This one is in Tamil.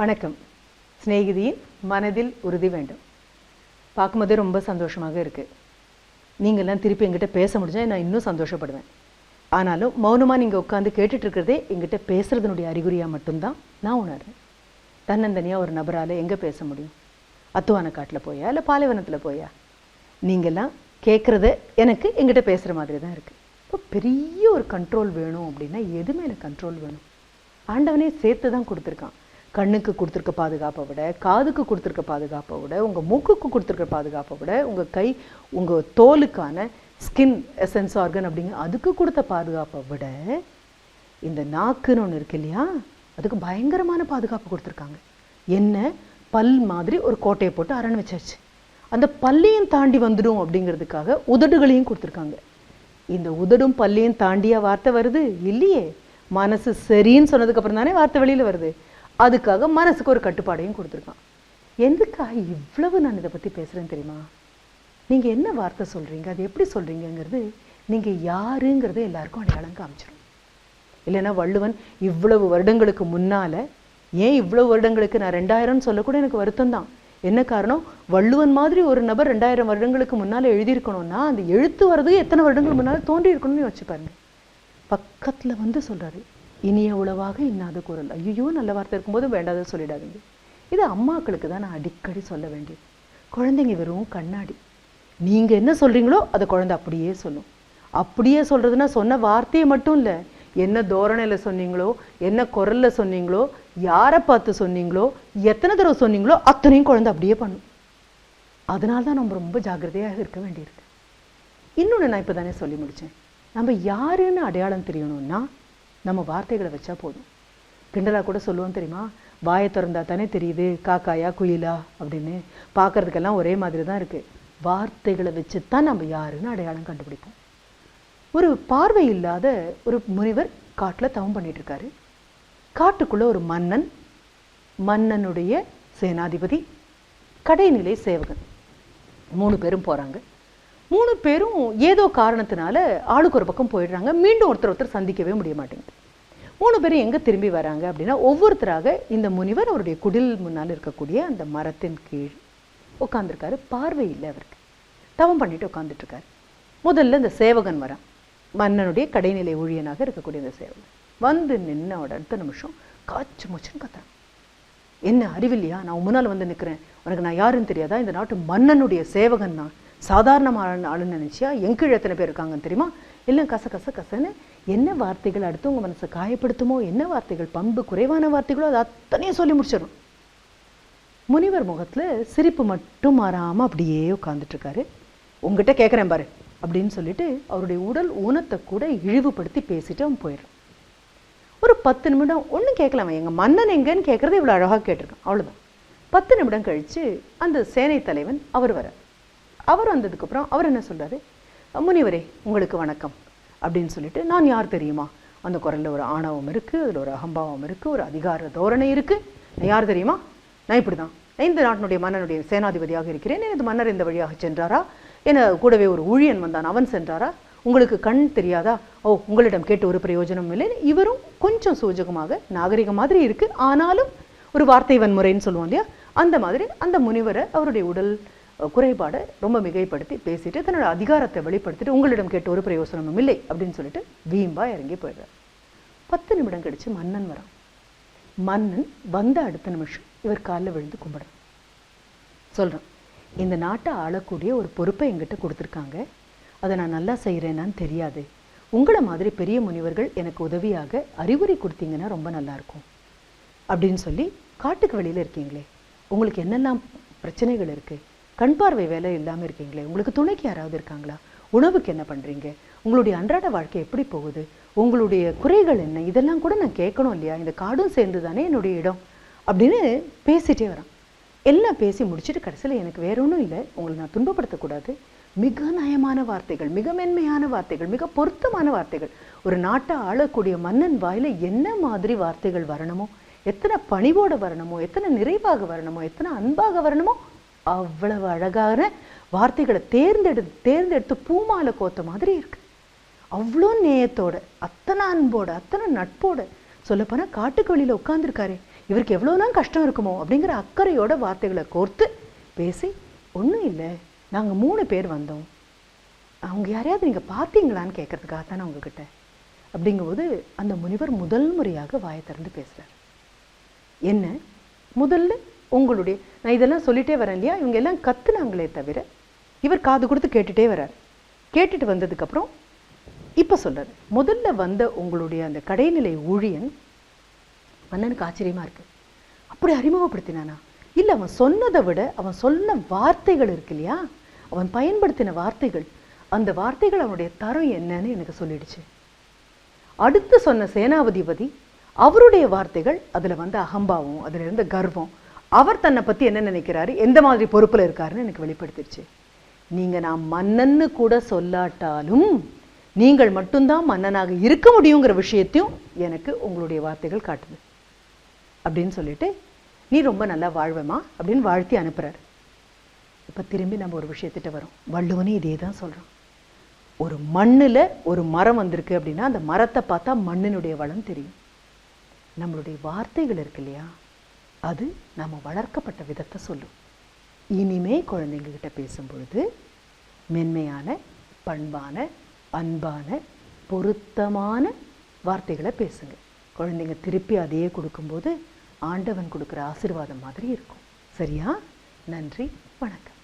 வணக்கம். சிநேகிதியின் மனதில் உறுதி வேண்டும். பார்க்கும்போதே ரொம்ப சந்தோஷமாக இருக்குது நீங்கள்லாம் திருப்பி எங்கிட்ட பேச முடிஞ்சால் நான் இன்னும் சந்தோஷப்படுவேன். ஆனாலும் மௌனமாக நீங்கள் உட்காந்து கேட்டுட்ருக்கிறதே எங்கிட்ட பேசுகிறதுனுடைய அறிகுறியாக மட்டும்தான் நான் உணர்றேன். தன்னந்தனியாக ஒரு நபரால் எங்கே பேச முடியும்? அத்துவான காட்டில் போயா இல்லை பாலைவனத்தில் போயா? நீங்கள்லாம் கேட்குறத எனக்கு எங்கிட்ட பேசுகிற மாதிரி தான் இருக்குது இப்போ பெரிய ஒரு கண்ட்ரோல் வேணும் அப்படின்னா எது மேலே கண்ட்ரோல் வேணும்? ஆண்டவனே சேர்த்து தான் கொடுத்துருக்கான். கண்ணுக்கு கொடுத்துருக்க பாதுகாப்பை விட காதுக்கு கொடுத்துருக்க பாதுகாப்பை விட உங்கள் மூக்குக்கு கொடுத்துருக்க பாதுகாப்பை விட உங்கள் கை உங்கள் தோலுக்கான ஸ்கின் எசன்ஸ் ஆர்கன் அப்படிங்க அதுக்கு கொடுத்த பாதுகாப்பை விட இந்த நாக்குன்னு ஒன்று இருக்கு இல்லையா? அதுக்கு பயங்கரமான பாதுகாப்பு கொடுத்துருக்காங்க. என்ன? பல் மாதிரி ஒரு கோட்டையை போட்டு அரண் வச்சாச்சு. அந்த பல்லையும் தாண்டி வந்துடும் அப்படிங்கிறதுக்காக உதடுகளையும் கொடுத்துருக்காங்க. இந்த உதடும் பல்லையும் தாண்டியா வார்த்தை வருது? இல்லையே. மனசு சரின்னு சொன்னதுக்கப்புறம் தானே வார்த்தை வெளியில வருது. அதுக்காக மனசுக்கு ஒரு கட்டுப்பாடையும் கொடுத்துருக்கான். எதுக்காக இவ்வளவு நான் இதை பத்தி பேசுகிறேன்னு தெரியுமா? நீங்க என்ன வார்த்தை சொல்றீங்க? அது எப்படி சொல்றீங்கங்கிறது நீங்க யாருங்கிறத எல்லாருக்கும் அடையாளம் காமிச்சிடும் இல்லைன்னா வள்ளுவன் இவ்வளவு வருடங்களுக்கு முன்னால ஏன் இவ்வளவு வருடங்களுக்கு நான் ரெண்டாயிரம்னு சொல்லக்கூட எனக்கு வருத்தம் தான். என்ன காரணம்? வள்ளுவன் மாதிரி ஒரு நபர் ரெண்டாயிரம் வருடங்களுக்கு முன்னால எழுதியிருக்கணும்னா அந்த எழுத்து வர்றது எத்தனை வருடங்கள் முன்னால தோன்றி இருக்கணும்னு யோசிச்சு பாருங்க. பக்கத்துல வந்து சொல்றாரு இனிய உளவாக இன்னாத குரல். ஐயோ நல்ல வார்த்தை இருக்கும்போது வேண்டாத சொல்லிடாதீங்க. இது அம்மாக்களுக்கு தான் நான் அடிக்கடி சொல்ல வேண்டியது. குழந்தைங்க வெறும் கண்ணாடி. நீங்கள் என்ன சொல்கிறீங்களோ அதை குழந்தை அப்படியே சொல்லும். அப்படியே சொல்கிறதுனா சொன்ன வார்த்தையை மட்டும் இல்லை என்ன தோரணையில் சொன்னீங்களோ என்ன குரல்ல சொன்னீங்களோ யாரை பார்த்து சொன்னீங்களோ எத்தனை தடவை சொன்னீங்களோ அத்தனையும் குழந்தை அப்படியே பண்ணும். அதனால தான் நம்ம ரொம்ப ஜாக்கிரதையாக இருக்க வேண்டியிருக்கு. இன்னொன்று நான் இப்போ தானே சொல்லி முடித்தேன் நம்ம யாருன்னு அடையாளம் தெரியணும்னா நம்ம வார்த்தைகளை வச்சா போதும். கிண்டலா கூட சொல்லுவோம் தெரியுமா? வாயை திறந்தா தானே தெரியுது காக்காயா குயிலா அப்படின்னு. பார்க்கறதுக்கெல்லாம் ஒரே மாதிரி தான் இருக்கு. வார்த்தைகளை வச்சு தான் நம்ம யாருன்னு அடையாளம் கண்டுபிடிப்போம். ஒரு பார்வை இல்லாத ஒரு முனிவர் காட்டில் தவம் பண்ணிட்டு இருக்காரு. ஒரு மன்னன் மன்னனுடைய சேனாதிபதி கடைநிலை சேவகன். மூணு பேரும் போறாங்க. மூணு பேரும் ஏதோ காரணத்தினால ஆளுக்கு ஒரு பக்கம் போயிடுறாங்க. மீண்டும் ஒருத்தர் ஒருத்தர் சந்திக்கவே முடிய மாட்டேங்குது. மூணு பேரும் எங்க திரும்பி வராங்க அப்படின்னா ஒவ்வொருத்தராக இந்த முனிவர் அவருடைய குடில் முன்னால் இருக்கக்கூடிய அந்த மரத்தின் கீழ் உட்காந்துருக்காரு பார்வை இல்லை அவருக்கு. தவம் பண்ணிட்டு உட்காந்துட்ருக்காரு முதல்ல இந்த சேவகன் வரான். மன்னனுடைய கடைநிலை ஊழியனாக இருக்கக்கூடிய இந்த சேவகன். வந்து நின்ன அடுத்த நிமிஷம் காய்ச்சி மூச்சுன்னு கத்துறான். என்ன அறிவில்லையா? நான் முன்னால் வந்து நிற்கிறேன் உனக்கு நான் யாருன்னு தெரியாதா? இந்த நாட்டு மன்னனுடைய சேவகன் நான். சாதாரணமான ஆளுன்னு நினைச்சியா? என் எத்தனை பேர் இருக்காங்கன்னு தெரியுமா? இல்லை கச கச கசன்னு என்ன வார்த்தைகள் அடுத்து உங்க மனசை காயப்படுத்துமோ என்ன வார்த்தைகள் பண்பு குறைவான வார்த்தைகளோ அது அத்தனையும் சொல்லி முடிச்சிடும் முனிவர் முகத்துல சிரிப்பு மட்டும் மாறாம அப்படியே உட்கார்ந்துட்டு இருக்காரு உங்ககிட்ட கேட்குறேன் பாரு அப்படின்னு சொல்லிட்டு அவருடைய உடல் ஊனத்தை கூட இழிவுபடுத்தி பேசிட்டு அவன் போயிடும் ஒரு பத்து நிமிடம் ஒன்றும் கேட்கலாமா எங்க மன்னன் எங்கன்னு கேட்கறது இவ்வளோ அழகாக கேட்டிருக்கான். அவ்வளோதான் பத்து நிமிடம் கழிச்சு அந்த சேனை தலைவன் அவர் வரார் அவர் வந்ததுக்கப்புறம் அவர் என்ன சொல்றாரு? முனிவரே உங்களுக்கு வணக்கம். அப்படின்னு சொல்லிட்டு நான் யார் தெரியுமா? அந்த குரலில் ஒரு ஆணவம் இருக்கு அதுல ஒரு அகம்பாவம் இருக்கு ஒரு அதிகார தோரணை இருக்கு. நான் யார் தெரியுமா? நான் இப்படிதான் தான் இந்த நாட்டினுடைய மன்னனுடைய சேனாதிபதியாக இருக்கிறேன். எனது மன்னர் இந்த வழியாக சென்றாரா? என கூடவே ஒரு ஊழியன் வந்தான். அவன் சென்றாரா? உங்களுக்கு கண் தெரியாதா? ஓ உங்களிடம் கேட்டு ஒரு பிரயோஜனம் இல்லை இவரும் கொஞ்சம் சூஜகமாக நாகரிக மாதிரி இருக்கு. ஆனாலும் ஒரு வார்த்தை வன்முறைன்னு சொல்லுவோம் இல்லையா? அந்த மாதிரி அந்த முனிவரை அவருடைய உடல் குறைபாடை ரொம்ப மிகைப்படுத்தி பேசிட்டு தன்னோட அதிகாரத்தை வெளிப்படுத்திட்டு உங்களிடம் கேட்டு ஒரு பிரயோசனமும் இல்லை அப்படின்னு சொல்லிட்டு வீம்பா இறங்கி போயிடுறார். பத்து நிமிடம் கழிச்சு மன்னன் வரான். மன்னன் வந்த அடுத்த நிமிஷம் இவர் காலில் விழுந்து கும்பிடுறான். சொல்றான் இந்த நாட்டை ஆளக்கூடிய ஒரு பொறுப்பை என்கிட்ட கொடுத்துருக்காங்க. அதை நான் நல்லா செய்கிறேனான்னு தெரியாது. உங்களை மாதிரி பெரிய முனிவர்கள் எனக்கு உதவியாக அறிவுரை கொடுத்தீங்கன்னா ரொம்ப நல்லா இருக்கும். அப்படின்னு சொல்லி காட்டுக்கு வெளியில இருக்கீங்களே உங்களுக்கு என்னெல்லாம் பிரச்சனைகள் இருக்கு? கண் பார்வை வேலை இல்லாம இருக்கீங்களே உங்களுக்கு துணைக்கு யாராவது இருக்காங்களா? உணவுக்கு என்ன பண்றீங்க? உங்களுடைய அன்றாட வாழ்க்கை எப்படி போகுது? உங்களுடைய குறைகள் என்ன? இதெல்லாம் கூட நான் கேட்கணும் இல்லையா? இந்த காடும் சேர்ந்து தானே என்னுடைய இடம்? அப்படின்னு பேசிட்டே வரான். எல்லாம் பேசி முடிச்சுட்டு கடைசியில் எனக்கு வேற ஒன்றும் இல்லை. உங்களை நான் துன்பப்படுத்தக்கூடாது. மிக நயமான வார்த்தைகள் மிக மென்மையான வார்த்தைகள் மிக பொருத்தமான வார்த்தைகள். ஒரு நாட்டை ஆளக்கூடிய மன்னன் வாயில என்ன மாதிரி வார்த்தைகள் வரணுமோ எத்தனை பணிவோட வரணுமோ எத்தனை நிறைவாக வரணுமோ எத்தனை அன்பாக வரணுமோ அவ்வளவு அழகான வார்த்தைகளை தேர்ந்தெடு தேர்ந்தெடுத்து பூமாலை கோத்த மாதிரி இருக்கு. அவ்வளோ நேயத்தோட அத்தனை அன்போட அத்தனை நட்போட சொல்லப்போனால் காட்டுக்கு வழியில் உட்காந்துருக்காரு இவருக்கு எவ்வளோலாம் கஷ்டம் இருக்குமோ அப்படிங்கிற அக்கறையோட வார்த்தைகளை கோர்த்து பேசி ஒன்றும் இல்லை நாங்கள் மூணு பேர் வந்தோம். அவங்க யாரையாவது நீங்கள் பார்த்தீங்களான்னு கேட்குறதுக்காக தானே உங்ககிட்ட? அப்படிங்கும்போது அந்த முனிவர் முதல் முறையாக வாயை திறந்து பேசுகிறார் என்ன? முதல்ல உங்களுடைய நான் இதெல்லாம் சொல்லிட்டே வரேன் இல்லையா? இவங்க எல்லாம் கத்துனாங்களே தவிர இவர் காது கொடுத்து கேட்டுட்டே வரார். கேட்டுட்டு வந்ததுக்கப்புறம் இப்போ சொல்றாரு முதல்ல வந்த உங்களுடைய அந்த கடைநிலை ஊழியன் மன்னனுக்கு ஆச்சரியமா இருக்கு. அப்படி அறிமுகப்படுத்தினானா? இல்லை அவன் சொன்னதை விட அவன் சொன்ன வார்த்தைகள் இருக்கு இல்லையா? அவன் பயன்படுத்தின வார்த்தைகள் அந்த வார்த்தைகள் அவனுடைய தரம் என்னன்னு எனக்கு சொல்லிடுச்சு. அடுத்து சொன்ன சேனாபதிபதி அவருடைய வார்த்தைகள் அதுல வந்த அகம்பாவம் அதுல இருந்த கர்வம் அவர் தன்னை பத்தி என்ன நினைக்கிறாரு? எந்த மாதிரி பொறுப்புல இருக்காருன்னு எனக்கு வெளிப்படுத்திடுச்சு நீங்க நான் மன்னன்னு கூட சொல்லாட்டாலும் நீங்கள் மட்டும்தான் மன்னனாக இருக்க முடியுங்கிற விஷயத்தையும் எனக்கு உங்களுடைய வார்த்தைகள் காட்டுது. அப்படின்னு சொல்லிட்டு நீ ரொம்ப நல்லா வாழ்வேமா அப்படின்னு வாழ்த்தி அனுப்புறாரு. இப்ப திரும்பி நம்ம ஒரு விஷயத்திட்ட வரோம். வள்ளுவனே இதே தான் சொல்கிறோம் ஒரு மண்ணுல ஒரு மரம் வந்திருக்கு அப்படின்னா அந்த மரத்தை பார்த்தா மண்ணினுடைய வளம் தெரியும். நம்மளுடைய வார்த்தைகள் இருக்கு இல்லையா? அது நம்ம வளர்க்கப்பட்ட விதத்தை சொல்லும். இனிமே குழந்தைங்க கிட்ட பேசும்பொழுது மென்மையான பண்பான அன்பான பொருத்தமான வார்த்தைகளை பேசுங்க. குழந்தைங்க திருப்பி அதையே கொடுக்கும்போது ஆண்டவன் கொடுக்குற ஆசீர்வாதம் மாதிரி இருக்கும். சரியா? நன்றி. வணக்கம்.